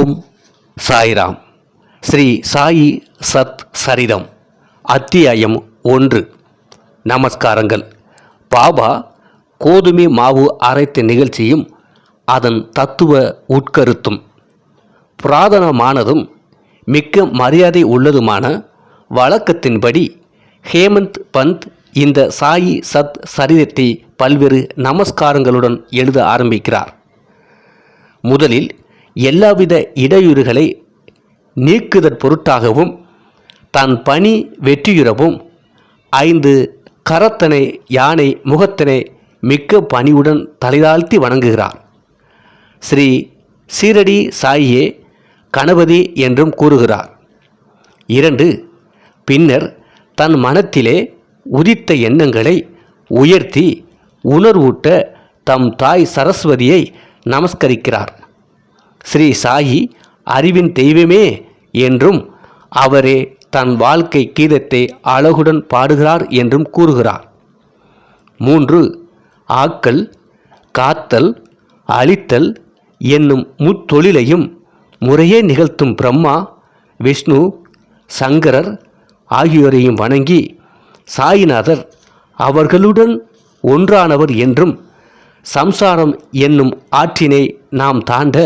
ஓம் சாய்ராம். ஸ்ரீ சாயி சத் சரிதம் அத்தியாயம் ஒன்று. நமஸ்காரங்கள். பாபா கோதுமை மாவு அரைத்த நிகழ்ச்சியும் அதன் தத்துவ உட்கருத்தும். புராதனமானதும் மிக்க மரியாதை உள்ளதுமான வழக்கத்தின்படி ஹேமந்த் பந்த் இந்த சாயி சத் சரிதத்தை பல்வேறு நமஸ்காரங்களுடன் எழுத ஆரம்பிக்கிறார். முதலில் எல்லாவித இடையூறுகளை நீக்குதற் பொருட்டாகவும் தன் பணி வெற்றியுறவும் ஐந்து கரத்தனை யானை முகத்தனை மிக்க பணியுடன் தலைதாழ்த்தி வணங்குகிறார். ஸ்ரீ சீரடி சாயியே கணபதி என்றும் கூறுகிறார். இரண்டு பின்னர் தன் மனத்திலே உதித்த எண்ணங்களை உயர்த்தி உணர்வூட்ட தம் தாய் சரஸ்வதியை நமஸ்கரிக்கிறார். ஸ்ரீ சாயி அறிவின் தெய்வமே என்றும் அவரே தன் வாழ்க்கை கீதத்தை அழகுடன் பாடுகிறார் என்றும் கூறுகிறார். மூன்று ஆக்கல் காத்தல் அழித்தல் என்னும் முத்தொழிலையும் முறையே நிகழ்த்தும் பிரம்மா விஷ்ணு சங்கரர் ஆகியோரையும் வணங்கி சாயிநாதர் அவர்களுடன் ஒன்றானவர் என்றும் சம்சாரம் என்னும் ஆற்றினை நாம் தாண்ட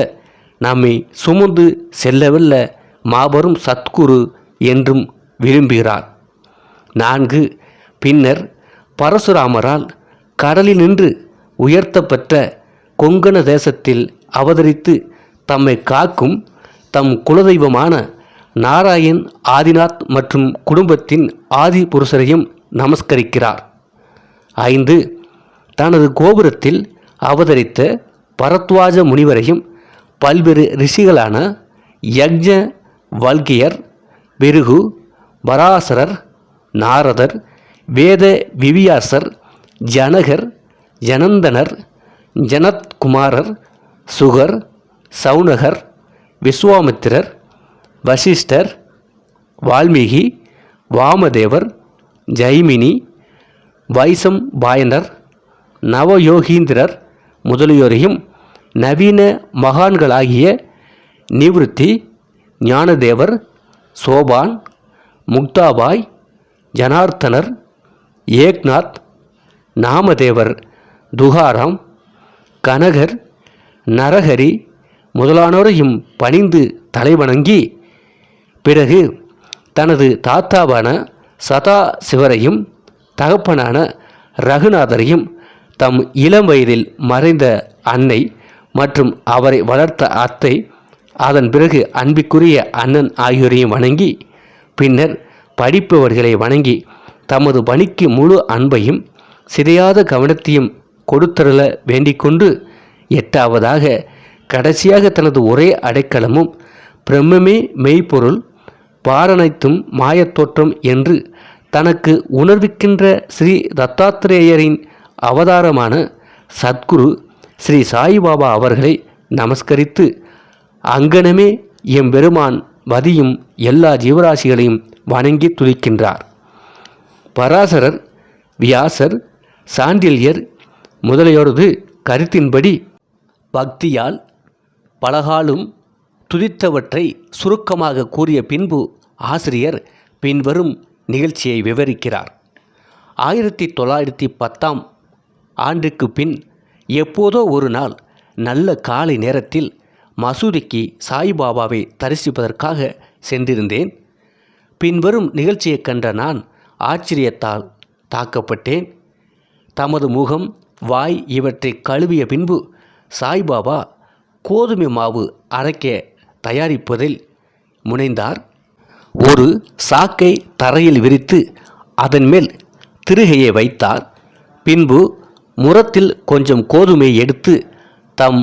நம்மை சுமந்து செல்லவல்ல மாபெரும் சத்குரு என்றும் விரும்புகிறார். நான்கு பின்னர் பரசுராமரால் கடலில் நின்று உயர்த்தப்பட்ட கொங்கண தேசத்தில் அவதரித்து தம்மை காக்கும் தம் குலதெய்வமான நாராயண் ஆதிநாத் மற்றும் குடும்பத்தின் ஆதி புருஷரையும் நமஸ்கரிக்கிறார். ஐந்து தனது கோபுரத்தில் அவதரித்த பரத்வாஜ முனிவரையும் பல்வேறு ரிஷிகளான யக்ஞ வல்கியர் பிருகு பராசரர் நாரதர் வேத விவியாசர் ஜனகர் ஜனந்தனர் ஜனத்குமாரர் சுகர் சவுனகர் விஸ்வாமித்திரர் வசிஷ்டர் வால்மீகி வாமதேவர் ஜைமினி வைசம் பாயனர் நவயோகீந்திரர் முதலியோரையும் நவீன மகான்களாகிய நிவிருத்தி ஞானதேவர் சோபான் முக்தாபாய் ஜனார்த்தனர் ஏக்நாத் நாமதேவர் துகாராம் கனகர் நரஹரி முதலானோரையும் பணிந்து தலைவணங்கி பிறகு தனது தாத்தாவான சதா சிவரையும் தகப்பனான ரகுநாதரையும் தம் இளம் வயதில் மறைந்த அன்னை மற்றும் அவரை வளர்த்த அத்தை அதன் பிறகு அன்பிற்குரிய அண்ணன் ஆகியோரையும் வணங்கி பின்னர் படிப்பவர்களை வணங்கி தமது பணிக்கு முழு அன்பையும் சிதையாத கவனத்தையும் கொடுத்தருள வேண்டிக்கொண்டு எட்டாவதாக கடைசியாக தனது ஒரே அடைக்கலமும் பிரம்மமே மெய்ப்பொருள் பாரனைத்தும் மாயத்தோற்றம் என்று தனக்கு உணர்விக்கின்ற ஸ்ரீ தத்தாத்திரேயரின் அவதாரமான சத்குரு ஸ்ரீ சாய்பாபா அவர்களை நமஸ்கரித்து அங்கனமே எம்பெருமான் வதியும் எல்லா ஜீவராசிகளையும் வணங்கி துதிக்கின்றார். பராசரர் வியாசர் சாண்டில்யர் முதலியோரது கருத்தின்படி பக்தியால் பலகாலும் துதித்தவற்றை சுருக்கமாக கூறிய பின்பு ஆசிரியர் பின்வரும் நிகழ்ச்சியை விவரிக்கிறார். ஆயிரத்தி தொள்ளாயிரத்தி பத்தாம் ஆண்டுக்கு பின் எப்போதோ ஒரு நாள் நல்ல காலை நேரத்தில் மசூதிக்கு சாய்பாபாவை தரிசிப்பதற்காக சென்றிருந்தேன். பின்வரும் நிகழ்ச்சியைக் கண்ட நான் ஆச்சரியத்தால் தாக்கப்பட்டேன். தமது முகம் வாய் இவற்றை கழுவிய பின்பு சாய்பாபா கோதுமை மாவு அரைக்க தயாரிப்பதில் முனைந்தார். ஒரு சாக்கை தரையில் விரித்து அதன் மேல் திருகையை வைத்தார். பின்பு முரத்தில் கொஞ்சம் கோதுமை எடுத்து தம்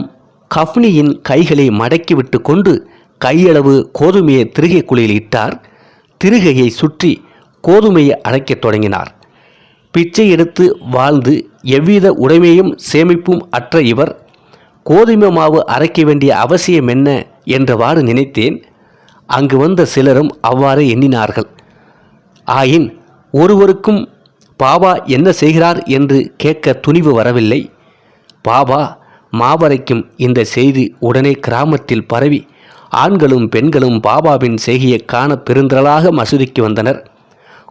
கஃப்னியின் கைகளை மடக்கிவிட்டு கொண்டு கையளவு கோதுமையை திருகை குழியில் இட்டார். திருகையை சுற்றி கோதுமையை அரைக்கத் தொடங்கினார். பிச்சை எடுத்து வாழ்ந்து எவ்வித உடைமையும் சேமிப்பும் அற்ற இவர் கோதுமை மாவு அரைக்க வேண்டிய அவசியம் என்ன என்றவாறு நினைத்தேன். அங்கு வந்த சிலரும் அவ்வாறே எண்ணினார்கள். ஆயின் ஒருவருக்கும் பாபா என்ன செய்கிறார் என்று கேட்க துணிவு வரவில்லை. பாபா மாவரைக்கும் இந்த செய்தி உடனே கிராமத்தில் பரவி ஆண்களும் பெண்களும் பாபாவின் செய்கையை காண பெருந்திரளாக மசூதிக்கு வந்தனர்.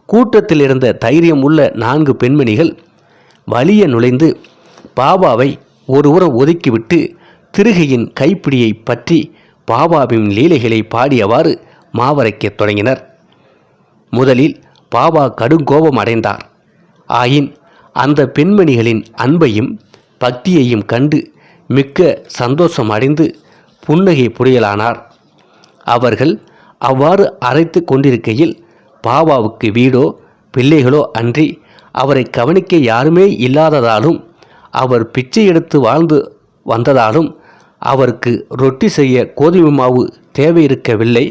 கூட்டத்தில் இருந்த தைரியம் உள்ள நான்கு பெண்மணிகள் வலிய நுழைந்து பாபாவை ஒருபுறம் ஒதுக்கிவிட்டு திருகையின் கைப்பிடியை பற்றி பாபாவின் லீலைகளை பாடியவாறு மாவரைக்கத் தொடங்கினர். முதலில் பாபா கடுங்கோபம் அடைந்தார். ஆயின் அந்த பெண்மணிகளின் அன்பையும் பக்தியையும் கண்டு மிக்க சந்தோஷம் அடைந்து புன்னகை புரியலானார் அவர்கள் அவ்வாறு அரைத்து கொண்டிருக்கையில் பாபாவுக்கு வீடோ பிள்ளைகளோ அன்றி அவரை கவனிக்க யாருமே இல்லாததாலும் அவர் பிச்சை எடுத்து வாழ்ந்து வந்ததாலும் அவருக்கு ரொட்டி செய்ய கோதுமை மாவு தேவை இருக்கவில்லை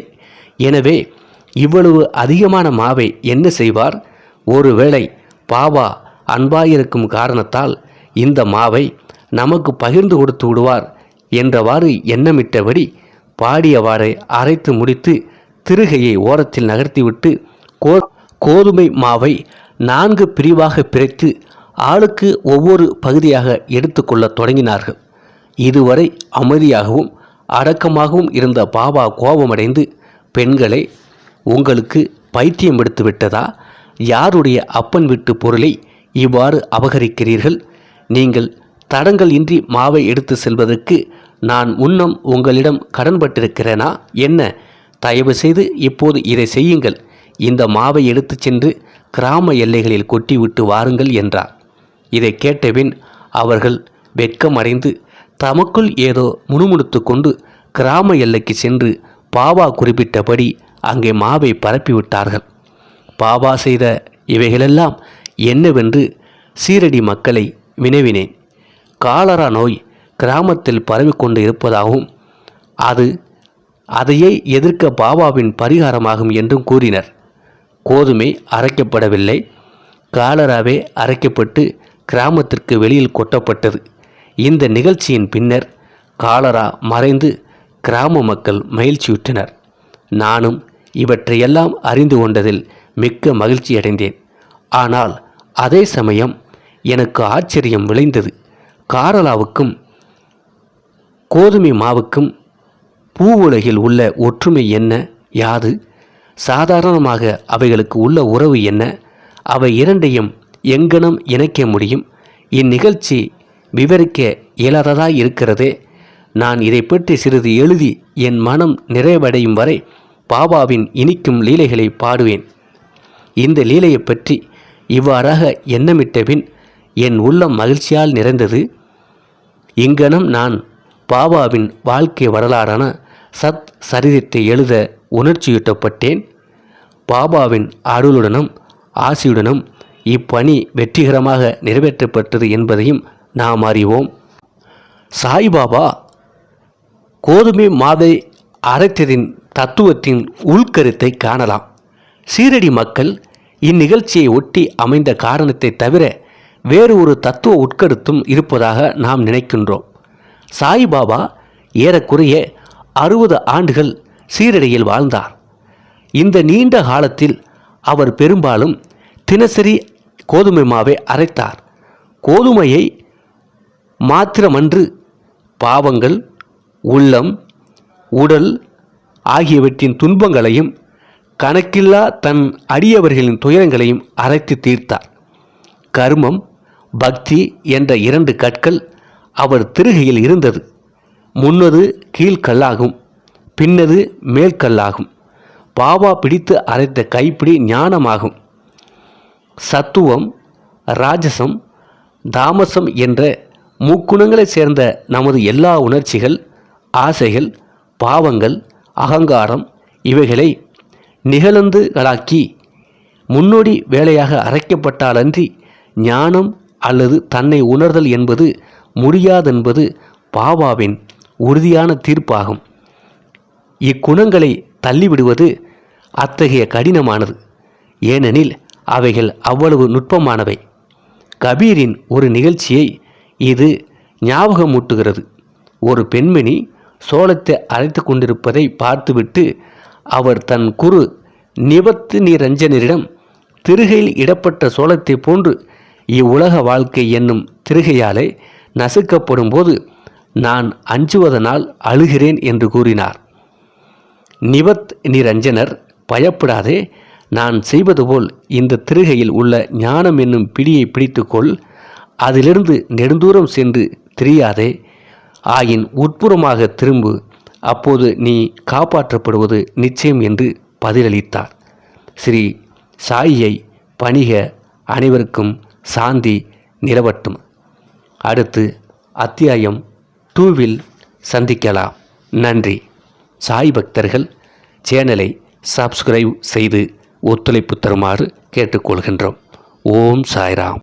எனவே இவ்வளவு அதிகமான மாவை என்ன செய்வார்? ஒருவேளை பாபா அன்பாயிருக்கும் காரணத்தால் இந்த மாவை நமக்கு பகிர்ந்து கொடுத்து விடுவார் என்றவாறு எண்ணமிட்டபடி பாடியவாறை அரைத்து முடித்து திருகையை ஓரத்தில் நகர்த்திவிட்டு கோ கோதுமை மாவை நான்கு பிரிவாக பிரித்து ஆளுக்கு ஒவ்வொரு பகுதியாக எடுத்துக்கொள்ளத் தொடங்கினார்கள். இதுவரை அமைதியாகவும் அடக்கமாகவும் இருந்த பாபா கோபமடைந்து பெண்களை உங்களுக்கு பைத்தியம் எடுத்து விட்டதா யாருடைய அப்பன் விட்டு பொருளை இவ்வாறு அபகரிக்கிறீர்கள்? நீங்கள் தடங்கள் இன்றி மாவை எடுத்து செல்வதற்கு நான் முன்னம் உங்களிடம் கடன்பட்டிருக்கிறேனா என்ன? தயவு செய்து இப்போது இதை செய்யுங்கள். இந்த மாவை எடுத்துச் சென்று கிராம எல்லைகளில் கொட்டிவிட்டு வாருங்கள் என்றார். இதை கேட்டபின் அவர்கள் வெட்கமடைந்து தமக்குள் ஏதோ முணுமுணுத்து கொண்டு கிராம எல்லைக்கு சென்று பாவா குறிப்பிட்டபடி அங்கே மாவை பரப்பிவிட்டார்கள். பாபா செய்த இவைகளெல்லாம் என்னவென்று சீரடி மக்களை வினவினேன். காலரா நோய் கிராமத்தில் பரவிக்கொண்டு இருப்பதாகவும் அது அதையே எதிர்க்க பாபாவின் பரிகாரமாகும் என்றும் கூறினர். கோதுமை அரைக்கப்படவில்லை. காலராவே அரைக்கப்பட்டு கிராமத்திற்கு வெளியில் கொட்டப்பட்டது. இந்த நிகழ்ச்சியின் பின்னர் காலரா மறைந்து கிராம மக்கள் மகிழ்ச்சியுற்றனர். நானும் இவற்றையெல்லாம் அறிந்து கொண்டதில் மிக்க மகிழ்ச்சி அடைந்தேன். ஆனால் அதே சமயம் எனக்கு ஆச்சரியம் விளைந்தது. காரலாவுக்கும் கோதுமை மாவுக்கும் பூவுலகில் உள்ள ஒற்றுமை என்ன? யாது? சாதாரணமாக அவைகளுக்கு உள்ள உறவு என்ன? அவை இரண்டையும் எங்கனம் இணைக்க முடியும்? இந்நிகழ்ச்சி விவரிக்க இயலாததாய் இருக்கிறதே? நான் இதை பற்றி சிறிது எழுதி என் மனம் நிறைவடையும் வரை பாபாவின் இனிக்கும் லீலைகளை பாடுவேன். இந்த லீலையை பற்றி இவ்வாறாக எண்ணமிட்டபின் என் உள்ளம் மகிழ்ச்சியால் நிறைந்தது. இங்கனம் நான் பாபாவின் வாழ்க்கை வரலாறான சத் சரிதத்தை எழுத உணர்ச்சியூட்டப்பட்டேன். பாபாவின் அருளுடனும் ஆசியுடனும் இப்பணி வெற்றிகரமாக நிறைவேற்றப்பட்டது என்பதையும் நாம் அறிவோம். சாய்பாபா கோதுமை மாதை அரைத்ததின் தத்துவத்தின் உள்கருத்தை காணலாம். சீரடி மக்கள் இந்நிகழ்ச்சியை ஒட்டி அமைந்த காரணத்தை தவிர வேறு ஒரு தத்துவ உட்கருத்தும் இருப்பதாக நாம் நினைக்கின்றோம். சாய்பாபா ஏறக்குறைய அறுபது ஆண்டுகள் சீரடியில் வாழ்ந்தார். இந்த நீண்ட காலத்தில் அவர் பெரும்பாலும் தினசரி கோதுமை மாவை அரைத்தார். கோதுமையை மாத்திரமன்று பாவங்கள் உள்ளம் உடல் ஆகியவற்றின் துன்பங்களையும் கணக்கில்லா தன் அடியவர்களின் துயரங்களையும் அரைத்து தீர்த்தார். கர்மம் பக்தி என்ற இரண்டு கற்கள் அவர் திருகையில் இருந்தது. முன்னது கீழ்கல்லாகும் பின்னது மேல்கல்லாகும் பாபா பிடித்து அரைத்த கைப்பிடி ஞானமாகும். சத்துவம் ராஜசம் தாமசம் என்ற முக்குணங்களைச் சேர்ந்த நமது எல்லா உணர்ச்சிகள் ஆசைகள் பாவங்கள் அகங்காரம் இவைகளை நிகழந்துகளாக்கி முன்னோடி வேலையாக அரைக்கப்பட்டாலன்றி ஞானம் அல்லது தன்னை உணர்தல் என்பது முடியாதென்பது பாபாவின் உறுதியான தீர்ப்பாகும். இக்குணங்களை தள்ளிவிடுவது அத்தகைய கடினமானது. ஏனெனில் அவைகள் அவ்வளவு நுட்பமானவை. கபீரின் ஒரு நிகழ்ச்சியை இது ஞாபகமூட்டுகிறது. ஒரு பெண்மணி சோளத்தை அரைத்து கொண்டிருப்பதை பார்த்துவிட்டு அவர் தன் குரு நிபத்து நிரஞ்சனரிடம் திருகையில் இடப்பட்ட சோளத்தை போன்று இவ்வுலக வாழ்க்கை என்னும் திருகையாலே நசுக்கப்படும் போது நான் அஞ்சுவதனால் அழுகிறேன் என்று கூறினார். நிபத் நிரஞ்சனர் பயப்படாதே நான் செய்வது போல் இந்த திருகையில் உள்ள ஞானம் என்னும் பிடியை பிடித்துக்கொள் அதிலிருந்து நெடுந்தூரம் சென்று திரியாதே ஆயின் உட்புறமாக திரும்பு அப்போது நீ காப்பாற்றப்படுவது நிச்சயம் என்று பதிலளித்தார். ஸ்ரீ சாயியை பணிக அனைவருக்கும் சாந்தி நிலவட்டும். அடுத்து அத்தியாயம் டூவில் சந்திக்கலாம். நன்றி. சாய் பக்தர்கள் சேனலை சப்ஸ்கிரைப் செய்து ஒத்துழைப்பு தருமாறு கேட்டுக்கொள்கின்றோம். ஓம் சாய்ராம்.